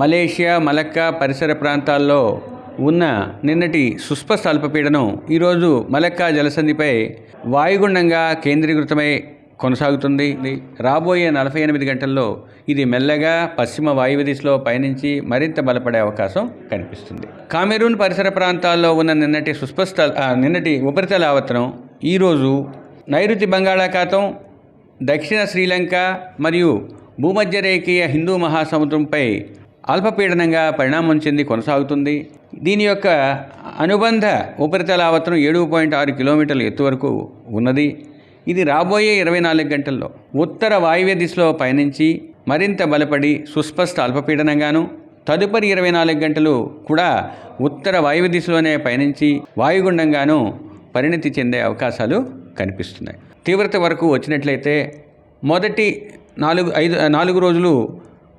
Malaysia Malacca పరిసర ప్రాంతాల్లో ఉన్న నిన్నటి సుస్పష్ట అల్పపీడనం ఈరోజు మలక్కా జలసంధిపై వాయుగుండంగా కేంద్రీకృతమై కొనసాగుతుంది. రాబోయే నలభై ఎనిమిది గంటల్లో ఇది మెల్లగా పశ్చిమ వాయువ్య దిశలో పయనించి మరింత బలపడే అవకాశం కనిపిస్తుంది. కామెరూన్ పరిసర ప్రాంతాల్లో ఉన్న నిన్నటి సుస్పష్ట నిన్నటి ఉపరితల ఆవర్తనం ఈరోజు నైరుతి బంగాళాఖాతం దక్షిణ శ్రీలంక మరియు భూమధ్య రేఖీయ హిందూ మహాసముద్రంపై అల్పపీడనంగా పరిణామం చెంది కొనసాగుతుంది. దీని యొక్క అనుబంధ ఉపరితల ఆవర్తనం ఏడు పాయింట్ ఆరు కిలోమీటర్ల ఎత్తు వరకు ఉన్నది. ఇది రాబోయే ఇరవై నాలుగు గంటల్లో ఉత్తర వాయువ్య దిశలో పయనించి మరింత బలపడి సుస్పష్ట అల్పపీడనంగాను తదుపరి ఇరవై నాలుగు గంటలు కూడా ఉత్తర వాయువ్య దిశలోనే పయనించి వాయుగుండంగాను పరిణతి చెందే అవకాశాలు కనిపిస్తున్నాయి. తీవ్రత వరకు వచ్చినట్లయితే మొదటి నాలుగు ఐదు నాలుగు రోజులు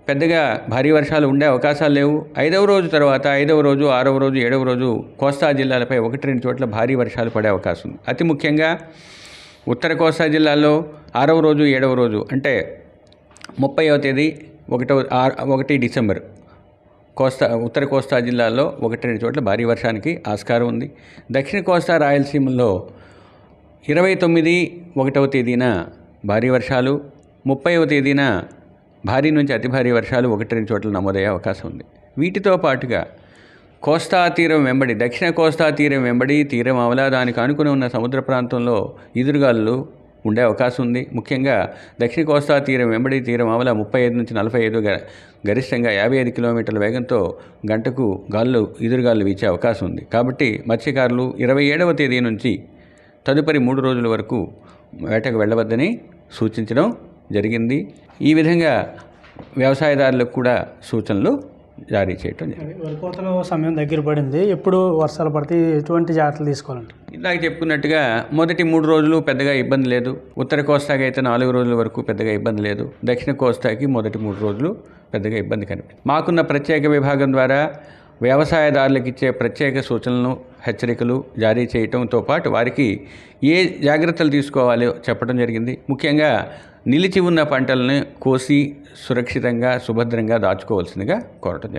పెద్దగా భారీ వర్షాలు ఉండే అవకాశాలు లేవు. ఐదవ రోజు తర్వాత ఐదవ రోజు ఆరవ రోజు ఏడవ రోజు కోస్తా జిల్లాలపై ఒకటి రెండు చోట్ల భారీ వర్షాలు పడే అవకాశం ఉంది. అతి ముఖ్యంగా ఉత్తర కోస్తా జిల్లాలో ఆరవ రోజు ఏడవ రోజు అంటే ముప్పైవ తేదీ ఒకటవ ఒకటి డిసెంబర్ కోస్తా ఉత్తర కోస్తా జిల్లాలో ఒకటి రెండు చోట్ల భారీ వర్షానికి ఆస్కారం ఉంది. దక్షిణ కోస్తా రాయలసీమలో ఇరవై తొమ్మిది ఒకటవ తేదీన భారీ వర్షాలు ముప్పైవ తేదీన భారీ నుంచి అతి భారీ వర్షాలు ఒకటి రెండు చోట్ల నమోదయ్యే అవకాశం ఉంది. వీటితో పాటుగా కోస్తా తీరం వెంబడి దక్షిణ కోస్తా తీరం వెంబడి తీరం అవలా దానికి ఆనుకుని ఉన్న సముద్ర ప్రాంతంలో ఈదురుగాలు ఉండే అవకాశం ఉంది. ముఖ్యంగా దక్షిణ కోస్తా తీరం వెంబడి తీరం అవల ముప్పై ఐదు నుంచి నలభై ఐదు గరిష్టంగా యాభై ఐదు కిలోమీటర్ల వేగంతో గంటకు గాళ్ళు ఎదురుగాలు వీచే అవకాశం ఉంది. కాబట్టి మత్స్యకారులు ఇరవై ఏడవ తేదీ నుంచి తదుపరి మూడు రోజుల వరకు వేటకు వెళ్ళవద్దని సూచించడం జరిగింది. ఈ విధంగా వ్యవసాయదారులకు కూడా సూచనలు జారీ చేయటం జరిగింది వరి కోతలో సమయం దగ్గర పడింది. ఎప్పుడు వర్షాలు పడితే ఎటువంటి జాగ్రత్తలు తీసుకోవాలంటే ఇందాక చెప్పుకున్నట్టుగా మొదటి మూడు రోజులు పెద్దగా ఇబ్బంది లేదు. ఉత్తర కోస్తాకి అయితే నాలుగు రోజుల వరకు పెద్దగా ఇబ్బంది లేదు. దక్షిణ కోస్తాకి మొదటి మూడు రోజులు పెద్దగా ఇబ్బంది కనిపించింది. మాకున్న ప్రత్యేక విభాగం ద్వారా వ్యవసాయదారులకు ఇచ్చే ప్రత్యేక సూచనలను హెచ్చరికలు జారీ చేయటంతో పాటు వారికి ఏ జాగ్రత్తలు తీసుకోవాలో చెప్పడం జరిగింది. ముఖ్యంగా నిలిచి ఉన్న పంటలను కోసి సురక్షితంగా సుభద్రంగా దాచుకోవాల్సిందిగా కోరటం